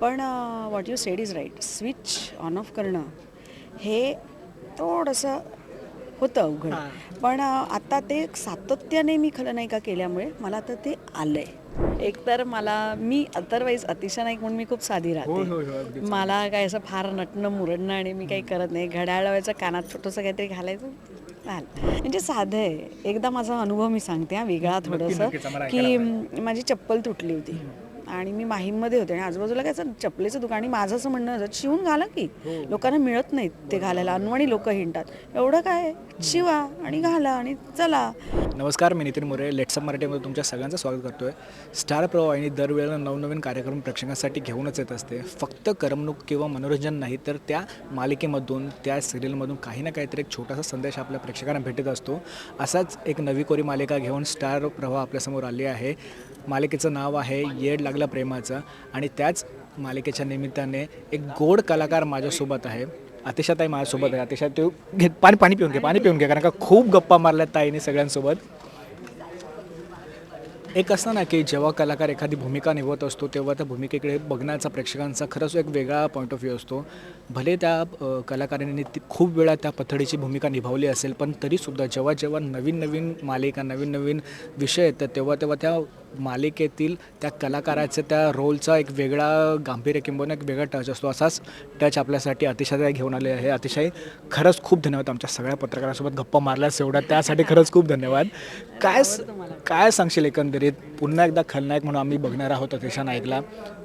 पण what you said is right switch on off करणं हे थोडंसं होतं अवघड. पण आता ते सातत्याने मी खलनायिका केल्यामुळे मला आता ते आलंय. एकतर मला मी अदरवाईज अतिशय नाईक म्हणून मी खूप साधी राहते. मला काय असं फार नटणं मुरडणं आणि मी काही करत नाही. घड्याळ लावायचं कानात छोटंसं काहीतरी घालायचं म्हणजे साधं आहे. एकदा माझा अनुभव मी सांगते हा वेगळा थोडंसं. की माझी चप्पल तुटली होती. आणि मी माहीममध्ये होते आणि आजूबाजूला काय असं चपलेचं दुकान आणि माझं असं म्हणणं होतं शिवून घाला की. लोकांना मिळत नाहीत ते घालायला. अनवाणी लोक हिंडतात. एवढं काय? शिवा आणि घाला आणि चला. नमस्कार मी नितीन मोरे. लेट्सअप मराठीमध्ये तुमच्या सगळ्यांचं स्वागत करतोय. स्टार प्रवाहिनी दरवेळेला नवनवीन कार्यक्रम प्रेक्षकांसाठी घेऊनच येत असते. फक्त करमणूक किंवा मनोरंजन नाही तर त्या मालिकेमधून त्या सिरियलमधून काही ना काहीतरी एक छोटासा संदेश आपल्या प्रेक्षकांना भेटत असतो. असाच एक नवी कोरी मालिका घेऊन स्टार प्रवाह आपल्यासमोर आली आहे. मालिकेचं नाव आहे येड लागला प्रेमाचं आणि त्याच मालिकेच्या निमित्ताने एक गोड कलाकार माझ्यासोबत आहे. अतिशा ताई माझ्यासोबत आहे. अतिशा तू घे पाणी पाणी पिऊन घे पाणी पिऊन घे कारण का खूप गप्पा मारल्यात ताईने सगळ्यांसोबत. एक असतं ना की जेव्हा कलाकार एखादी भूमिका निभवत असतो तेव्हा त्या भूमिकेकडे बघण्याचा प्रेक्षकांचा खरंच एक वेगळा पॉईंट ऑफ व्ह्यू असतो. भले त्या अ, कलाकारांनी ती खूप वेळा त्या पथडीची भूमिका निभावली असेल पण तरीसुद्धा जेव्हा जेव्हा नवीन नवीन मालिका नवीन नवीन विषय येतात तेव्हा तेव्हा त्या मालिकेतील त्या कलाकाराचं त्या रोलचा एक वेगळा गांभीर्य किंबहुना एक वेगळा टच असतो. असाच टच आपल्यासाठी अतिशय घेऊन आले आहे. अतिशय खरंच खूप धन्यवाद आमच्या सगळ्या पत्रकारांसोबत गप्पा मारल्यास एवढा त्यासाठी खरंच खूप धन्यवाद. काय काय सांगशील एकंदरीत? पुन्हा एकदा खलनायक म्हणून आम्ही बघणार आहोत अतिशा नाईकला.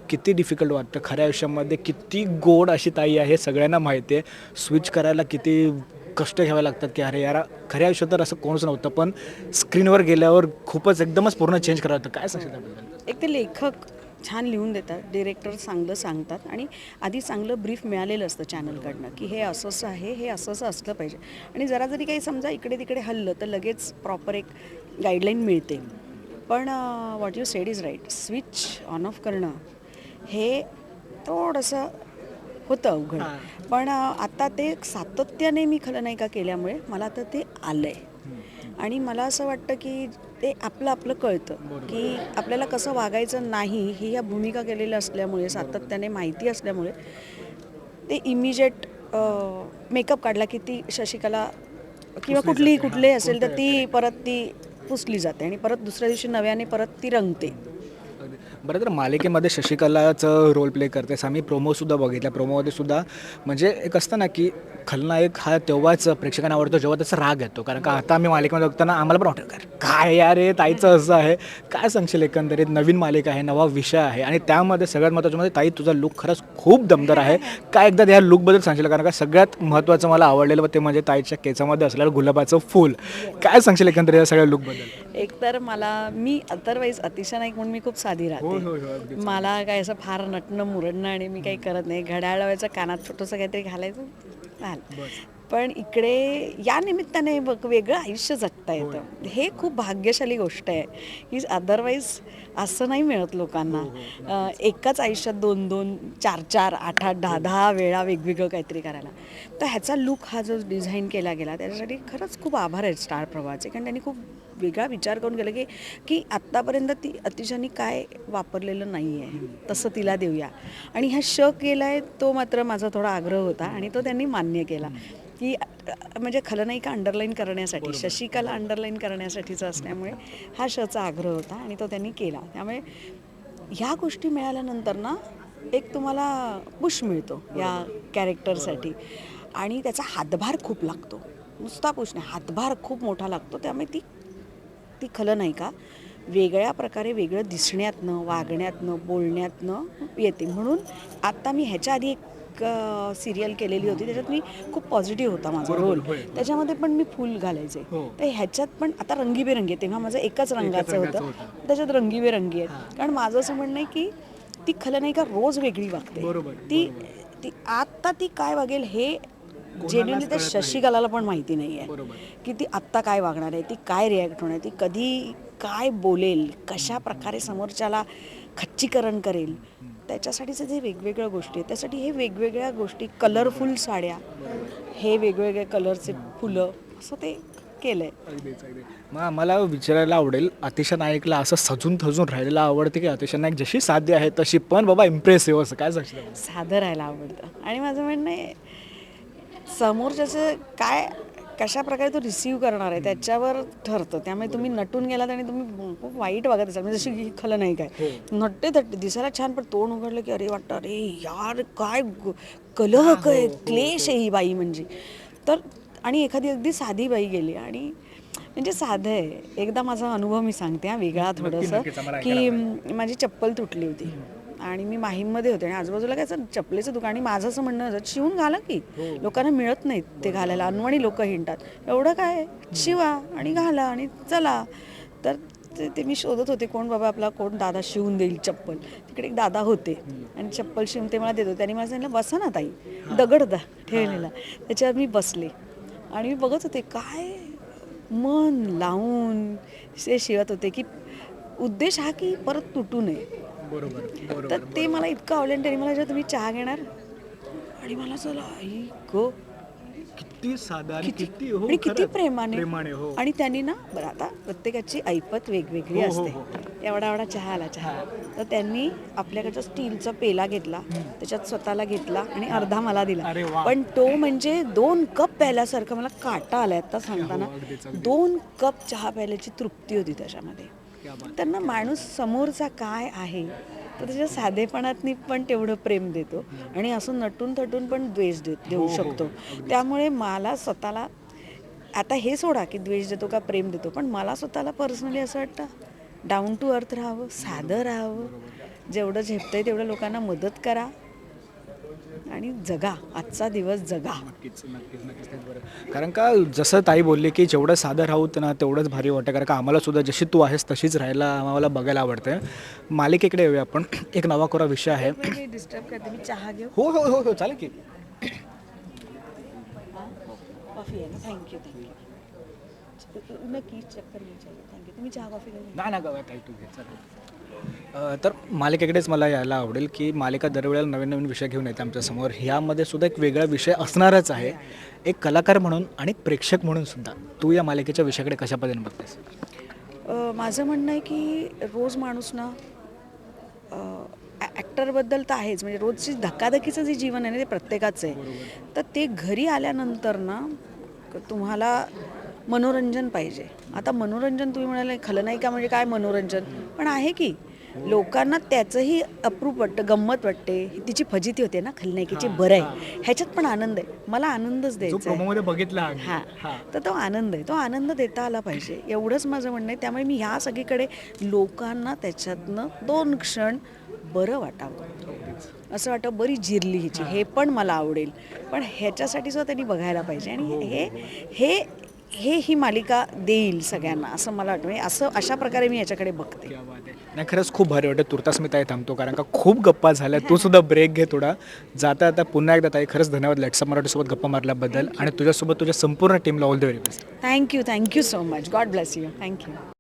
किती डिफिकल्ट वाटतं? खऱ्या आयुष्यामध्ये किती गोड अशी ताई आहे सगळ्यांना माहिती आहे. स्विच करायला किती कष्ट घ्यावे लागतात की अरे यार खऱ्या आयुष्यात तर असं कोणच नव्हतं पण स्क्रीनवर गेल्यावर खूपच एकदमच पूर्ण चेंज करावं लागतं काय सांगशील त्याबद्दल? एक ते लेखक छान लिहून देतात डिरेक्टर चांगलं सांगतात आणि आधी चांगलं ब्रीफ मिळालेलं असतं चॅनलकडनं की हे असं असं आहे हे असं असं असलं पाहिजे. आणि जरा जरी काही समजा इकडे तिकडे हल्लं तर लगेच प्रॉपर एक गाईडलाईन मिळते. पण what you said is right switch on off करणं हे थोडंसं होतं अवघड. पण आता ते सातत्याने मी खलनायिका केल्यामुळे मला आता ते आलं आहे आणि मला असं वाटतं की ते आपलं आपलं कळतं की आपल्याला कसं वागायचं नाही ही या भूमिका केलेल्या असल्यामुळे सातत्याने माहिती असल्यामुळे ते इमिजिएट मेकअप काढला की ती शशिकला किंवा कुठलीही कुठली असेल तर ती परत ती पुसली जाते आणि परत दुसऱ्या दिवशी नव्याने परत ती रंगते. बरं तर मालिकेमध्ये शशिकलाचं रोल प्ले करतेस आम्ही प्रोमोसुद्धा बघितला. प्रोमोमध्ये सुद्धा म्हणजे एक असतं ना की खलनायक हा तेव्हाच प्रेक्षकांना आवडतो जेव्हा त्याचा राग येतो. कारण का आता आम्ही मालिकेमध्ये बघताना आम्हाला पण वाटतं कारण काय यार हे? ताईचं असं आहे. काय सांगशील एकंदरीत? नवीन मालिका आहे नवा विषय आहे. आणि त्यामध्ये सगळ्यात महत्त्वाचं म्हणजे ताई तुझा लुक खरंच खूप दमदार आहे. काय एकदा या लुकबद्दल सांगशील? कारण का सगळ्यात महत्त्वाचं मला आवडलेलं ते म्हणजे ताईच्या केसामध्ये असलेलं गुलाबाचं फूल. काय सांगशील एकंदरीत या सगळ्या लुकबद्दल एकतर मला मी अदरवाईज अतिशय नाईक म्हणून मी खूप साधी राहते. मला काय असं फार नटणं मुरडणं आणि मी काही करत नाही. घड्याळ लावायचं कानात छोटंसं काहीतरी घालायचं पण इकडे या निमित्ताने बघ वेगळं आयुष्य जगता येतं. हे खूप भाग्यशाली गोष्ट आहे. की अदरवाईज असं नाही मिळत लोकांना. अं, एकाच आयुष्यात दोन दोन चार चार आठ आठ दहा दहा वेळा वेगवेगळं काहीतरी करायला. तर ह्याचा लुक हा जो डिझाईन केला गेला त्याच्यासाठी खरंच खूप आभार आहेत स्टार प्रवाहाचे कारण त्यांनी खूप वेगळा विचार करून गेलं की की आत्तापर्यंत ती अतिशानी काय वापरलेलं नाही आहे तसं तिला देऊया. आणि हा श केला आहे तो मात्र माझा थोडा आग्रह होता आणि तो त्यांनी मान्य केला. की म्हणजे खलनायिका अंडरलाईन करण्यासाठी शशिकाला अंडरलाईन करण्यासाठीचा असल्यामुळे हा शचा आग्रह होता आणि तो त्यांनी केला. त्यामुळे ह्या गोष्टी मिळाल्यानंतर ना एक तुम्हाला पुश मिळतो या कॅरेक्टरसाठी आणि त्याचा हातभार खूप लागतो. नुसता पुश नाही हातभार खूप मोठा लागतो. त्यामुळे ती ती खलनायिका वेगळ्या प्रकारे वेगळं दिसण्यातनं वागण्यातनं बोलण्यातनं येते. म्हणून आत्ता मी ह्याच्या आधी एक सिरियल केलेली होती. त्याच्यात मी खूप पॉझिटिव्ह होता माझा रोल त्याच्यामध्ये पण मी फुल घालायचे. तर ह्याच्यात पण आता रंगीबेरंगी तेव्हा माझं एकाच रंगाचं होतं. त्याच्यात रंगीबेरंगी आहेत. कारण माझं असं म्हणणं आहे की ती खलनायिका रोज वेगळी वागते. ती ती आत्ता ती काय वागेल हे जेन्युअली त्या शशिकलाला पण माहिती नाही आहे. की ती आत्ता काय वागणार आहे ती काय रिॲक्ट होणार आहे ती कधी काय बोलेल कशा प्रकारे समोरच्याला खच्चीकरण करेल त्याच्यासाठीचे जे वेगवेगळ्या गोष्टी आहेत त्यासाठी हे वेगवेगळ्या गोष्टी कलरफुल साड्या हे वेगवेगळे कलरचे फुलं असं ते अगदीच अगदी मग आम्हाला विचारायला आवडेल अतिशय नायकला असं सजून थजून राहिलेला आवडते की अतिशय नायक जशी साध्य आहे तशी पण बाबा इम्प्रेसिव्ह असं काय सांगशील? साधं राहायला आवडतं. आणि माझं म्हणणं आहे समोरच्याचं काय कशा प्रकारे तो रिसीव करणार आहे त्याच्यावर ठरतं. त्यामुळे तुम्ही नटून गेलात आणि तुम्ही खूप वाईट वागत असाल. म्हणजे जशी की खलं नाही काय. नट्टे तट्टे दिसायला छान पण तोंड उघडलं की अरे वाटतं अरे यार काय ग- कलह काय क्लेश आहे ही बाई म्हणजे. तर आणि एखादी अगदी साधी बाई गेली आणि म्हणजे साधं आहे. एकदा माझा अनुभव मी सांगते हा वेगळा थोडंसं. की माझी चप्पल तुटली होती. आणि मी माहीममध्ये होते आणि आजूबाजूला काय असं चपलेचं दुकान आणि माझं असं म्हणणं होतं शिवून घाला की. लोकांना मिळत नाहीत ते घालायला. अनवाणी लोक हिंडतात. एवढं काय? शिवा आणि घाला आणि चला. तर ते ते मी शोधत होते कोण बाबा आपला कोण दादा शिवून देईल चप्पल. तिकडे एक दादा होते आणि चप्पल शिवून ते मला देत होते. आणि मला सांगितलं बसा ना ताई. दगड दा ठेवलेला. त्याच्यावर मी बसले. आणि मी बघत होते काय? मन लावून ते शिवत होते की उद्देश हा की परत तुटू नये. बरोबर तर ते मला इतकं आवडलं आणि त्यांनी मला जेव्हा तुम्ही चहा घेणार आणि मला चला आई गो. किती साधा आणि किती किती हो आणि किती खरंच. प्रेमाने. प्रेमाने हो. आणि त्यांनी ना बरं आता प्रत्येकाची ऐपत वेगवेगळी हो, हो, असते. एवढा एवढा चहा आला चहा. तर त्यांनी आपल्याकडचा स्टीलचा पेला घेतला त्याच्यात स्वतःला घेतला आणि अर्धा मला दिला. अरे वा. पण तो म्हणजे दोन कप प्यायल्यासारखं मला काटा आलाय आता सांगताना. हो, अगदीच, अगदीच. दोन कप चहा प्यायल्याची तृप्ती होती त्याच्यामध्ये. त्यांना माणूस समोरचा काय आहे तर त्याच्या साधेपणातनी पण तेवढं प्रेम देतो आणि असं नटून थटून पण द्वेष देत हो, देऊ शकतो. त्यामुळे मला स्वतःला आता हे सोडा की द्वेष देतो का प्रेम देतो पण मला स्वतःला पर्सनली असं वाटतं डाऊन टू अर्थ राहावं साधं राहावं. जेवढं झेपतंय तेवढं लोकांना मदत करा. आणि जगा आजचा दिवस जगा. नक्कीच नक्कीच नक्कीच तेच बरं. कारण का जसं ताई बोलली की जेवढं साधं राहू ना तेवढंच भारी वाटतं. कारण का आम्हाला सुद्धा जशी तू आहेस तशीच राहायला आम्हाला बघायला आवडतं मालिकेकडे येऊया आपण. एक नवाकोरा विषय आहे. डिस्टर्ब करते मी चहा घेऊ. हो हो हो हो चालेल की. कॉफी आहे ना? थँक्यू थँक्यू नक्की चक्कर थँक्यू तुम्ही चहा कॉफी घेऊन नाही ना गं ताई तू घे चालेल तर मालिकेकडेच मला यायला आवडेल की मालिका दरवेळेला नवीन नवीन विषय घेऊन येते आमच्यासमोर ह्यामध्ये सुद्धा एक वेगळा विषय असणारच आहे. एक कलाकार म्हणून आणि एक प्रेक्षक म्हणून सुद्धा. तू या मालिकेच्या विषयाकडे कशा पद्धतीने बघतेस? माझं म्हणणं आहे की रोज माणूस ना ॲक्टरबद्दल तर आहेच. म्हणजे रोजची धकाधकीचं जे जीवन आहे ना ते प्रत्येकाचं आहे. तर ते घरी आल्यानंतर ना तुम्हाला मनोरंजन पाहिजे. आता मनोरंजन तुम्ही म्हणाले खलनायिका म्हणजे काय मनोरंजन? पण आहे की लोकांना त्याचंही अप्रूप वाटतं गंमत वाटते. तिची फजिती होते ना खलनायिकेची बरं आहे. ह्याच्यात पण आनंद आहे. मला आनंदच जो द्यायचा बघितला हा. तर तो आनंद आहे. तो आनंद देता आला पाहिजे. एवढंच माझं म्हणणं आहे. त्यामुळे मी ह्या सगळीकडे लोकांना त्याच्यातनं दोन क्षण बरं वाटावं. असं वाटतं बरी जिरली हिची. हे. पण मला आवडेल. पण ह्याच्यासाठी सुद्धा त्यांनी बघायला पाहिजे. आणि हे. हे हे ही मालिका देईल सगळ्यांना असं मला वाटतं. म्हणजे असं अशा प्रकारे मी याच्याकडे बघते. नाही खरंच खूप भारी वाटतं. तुर्तास मी ताई थांबतो कारण का खूप गप्पा झाल्या. तू सुद्धा ब्रेक घे थोडा. जाता आता पुन्हा एकदा ताई खरंच धन्यवाद. लेट्सा मराठीसोबत गप्पा मारल्याबद्दल आणि तुझ्यासोबत तुझ्या संपूर्ण टीमला all the very best thank you thank you so much God bless you thank you